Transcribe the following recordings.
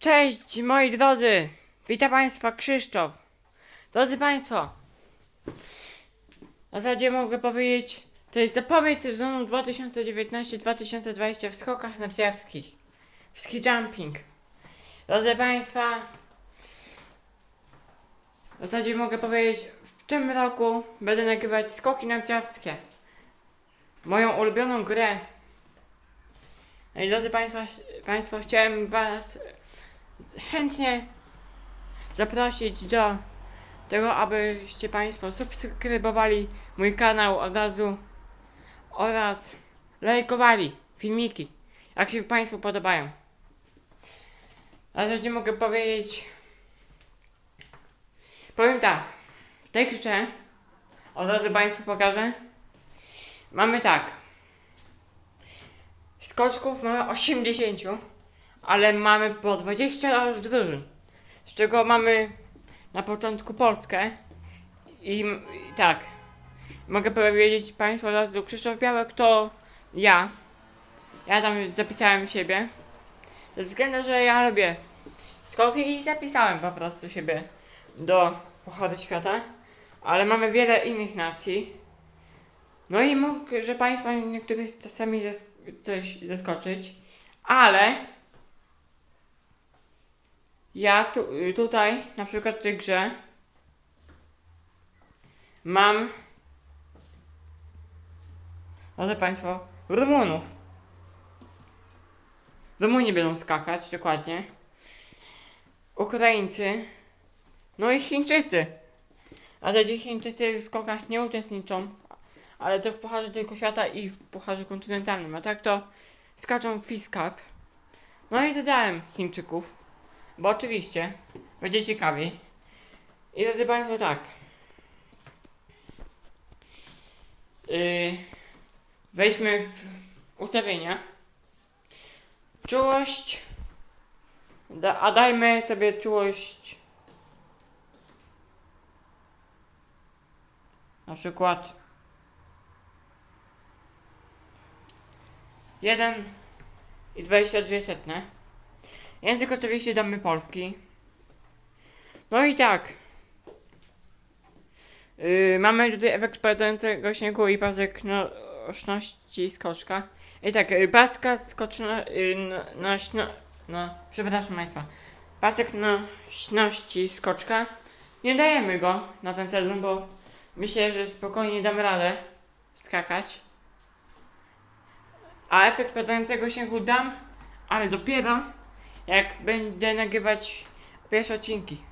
Cześć moi drodzy! Witam Państwa Krzysztof. Drodzy Państwo, w zasadzie mogę powiedzieć, to jest zapowiedź sezonu 2019-2020 w skokach narciarskich. W ski jumping. Drodzy Państwa, w zasadzie mogę powiedzieć, w tym roku będę nagrywać skoki narciarskie. Moją ulubioną grę. No i drodzy Państwo, Państwo chciałem Was chętnie zaprosić do tego, abyście Państwo subskrybowali mój kanał od razu oraz lajkowali filmiki, jak się Państwu podobają. A zasadzie mogę powiedzieć, powiem tak, w tej od razu Państwu pokażę, mamy tak, skoczków mamy 80, ale mamy po 20 aż drużyn. Z czego mamy na początku Polskę. I, i tak. Mogę powiedzieć Państwu od razu, Krzysztof Białek to ja. Ja tam zapisałem siebie. Ze względu, że ja lubię skoki i zapisałem po prostu siebie do Pochody Świata. Ale mamy wiele innych nacji. No i mógł, że Państwa niektórych czasami zas- coś zaskoczyć. Ale ja tu, y, tutaj, na przykład w tej grze, mam, drodzy Państwo, Rumunów. Rumuni będą skakać, dokładnie. Ukraińcy, no i Chińczycy. Ale ci Chińczycy w skokach nie uczestniczą, ale to w Pucharze tylko świata i w Pucharze kontynentalnym, a tak to skaczą Cup. No i dodałem Chińczyków. Bo oczywiście będzie ciekawiej. I drodzy Państwo tak. Yy, wejdźmy w ustawienia. Czułość. Da, a dajmy sobie czułość. Na przykład 1 i 22 setne. Język oczywiście damy polski. No i tak. Yy, mamy tutaj efekt padającego śniegu i pasknośności skoczka. I tak, yy, paska skoczna... Yy, no, no, przepraszam Państwa. Pasek nośności skoczka. Nie dajemy go na ten sezon, bo myślę, że spokojnie damy radę skakać. A efekt padającego śniegu dam, ale dopiero jak będę nagrywać pierwsze odcinki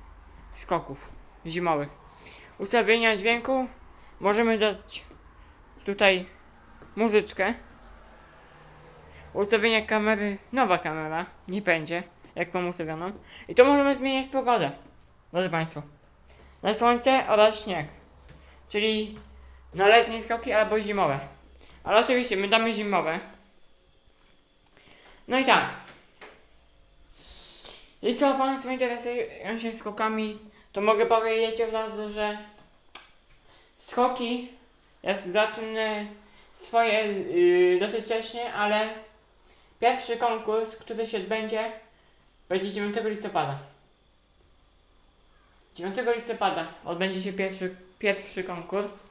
skoków zimowych. Ustawienia dźwięku możemy dać tutaj muzyczkę. Ustawienia kamery, nowa kamera, nie będzie, jak mam ustawioną. I to możemy zmieniać pogodę, drodzy Państwo. Na słońce oraz śnieg. Czyli na letnie skoki albo zimowe. Ale oczywiście my damy zimowe. No i tak. I co Państwo interesują się skokami, to mogę powiedzieć od razu, że skoki ja zacznę swoje yy, dosyć wcześnie, ale pierwszy konkurs, który się odbędzie, będzie 9 listopada. 9 listopada odbędzie się pierwszy, pierwszy konkurs.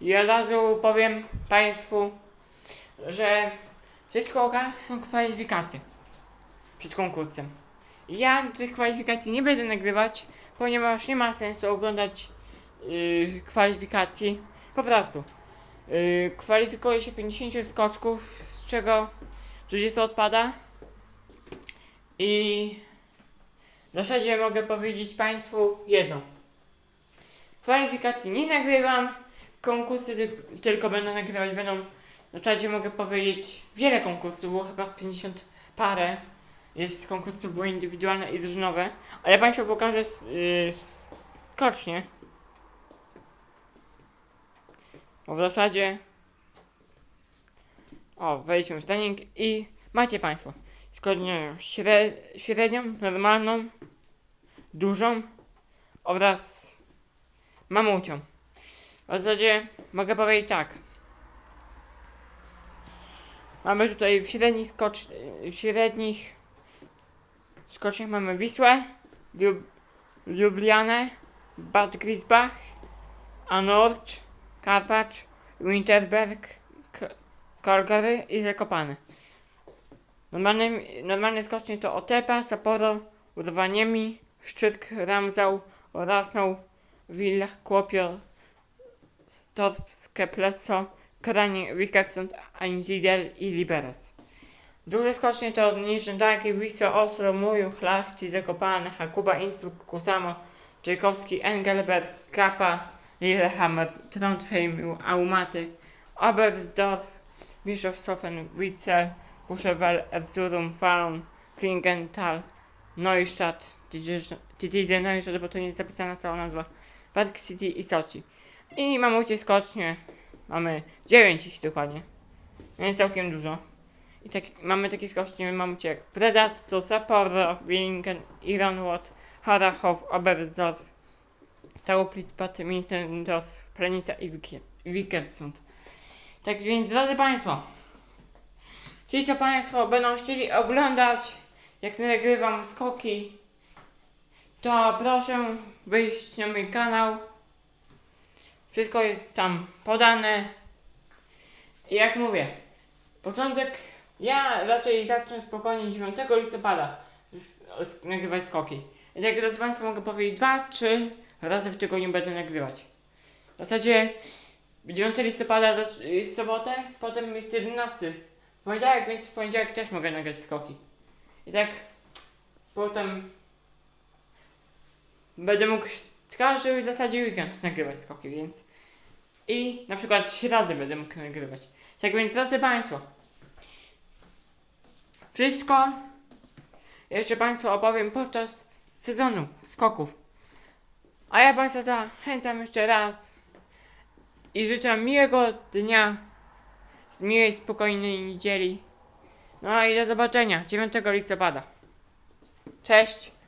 I od razu powiem Państwu, że w tych skokach są kwalifikacje przed konkursem. Ja tych kwalifikacji nie będę nagrywać, ponieważ nie ma sensu oglądać yy, kwalifikacji. Po prostu. Yy, kwalifikuje się 50 skoczków, z czego 30 odpada. I w zasadzie mogę powiedzieć Państwu jedno. Kwalifikacji nie nagrywam, konkursy ty- tylko będę nagrywać. Będą w zasadzie mogę powiedzieć wiele konkursów, było chyba z 50 parę jest konkursów były indywidualne i drużynowe, a ja Państwu pokażę yy, skocznie. O, w zasadzie o, wejdźmy w trening i macie Państwo skocznię śre, średnią, normalną, dużą oraz mamucią. W zasadzie mogę powiedzieć tak. Mamy tutaj w średnich skocz... w średnich skoczniach mamy Wisłę, Lub Lublianę, Bad Grisbach, Anorcz, Karpacz, Winterberg, K- Calgary i Zakopane. Normalne, normalne skocznie to Otepa, Sapporo, Urwaniemi, Szczyrk, Ramzał, Orasną, Villach, Kłopior, Storskie Plesso, Kranie, Wickersund, Einsiedel i Liberec. Duże skocznie to Niżne Dagi, Wiso, Oslo, Mujuch, Lachci, Zakopane, Hakuba, Innsbruck, Kusamo, Czajkowski, Engelberg, Kappa, Lillehammer, Trondheim, Aumaty, Oberstdorf, Bischofshofen, Witzel, Kuschewel, Erzurum, Falun, Klingenthal, Neustadt, Tidize Neustadt, bo to nie jest zapisana cała nazwa, Park City i Sochi. I mamucie skocznie, mamy 9 ich dokładnie, więc całkiem dużo. I tak, mamy takie skocznie mamucie jak Predatco, Sapporo, Willingen, Ironwod, Harachow, Oberstdorf, Tauplitzbad, Mittendorf, Planica i Wickersund. Tak więc, drodzy Państwo, ci co Państwo będą chcieli oglądać, jak nagrywam skoki, to proszę wyjść na mój kanał. Wszystko jest tam podane. I jak mówię, początek, ja raczej zacznę spokojnie 9 listopada nagrywać skoki. I tak, drodzy Państwo, mogę powiedzieć 2-3 razy w tygodniu będę nagrywać. W zasadzie 9 listopada to jest sobotę, potem jest 11 poniedziałek, więc w poniedziałek też mogę nagrać skoki. I tak potem będę mógł każdy w zasadzie weekend nagrywać skoki, więc i na przykład środy będę mógł nagrywać. Tak więc drodzy Państwo, wszystko jeszcze Państwu opowiem podczas sezonu skoków. A ja Państwa zachęcam jeszcze raz i życzę miłego dnia, miłej, spokojnej niedzieli. No i do zobaczenia 9 listopada. Cześć!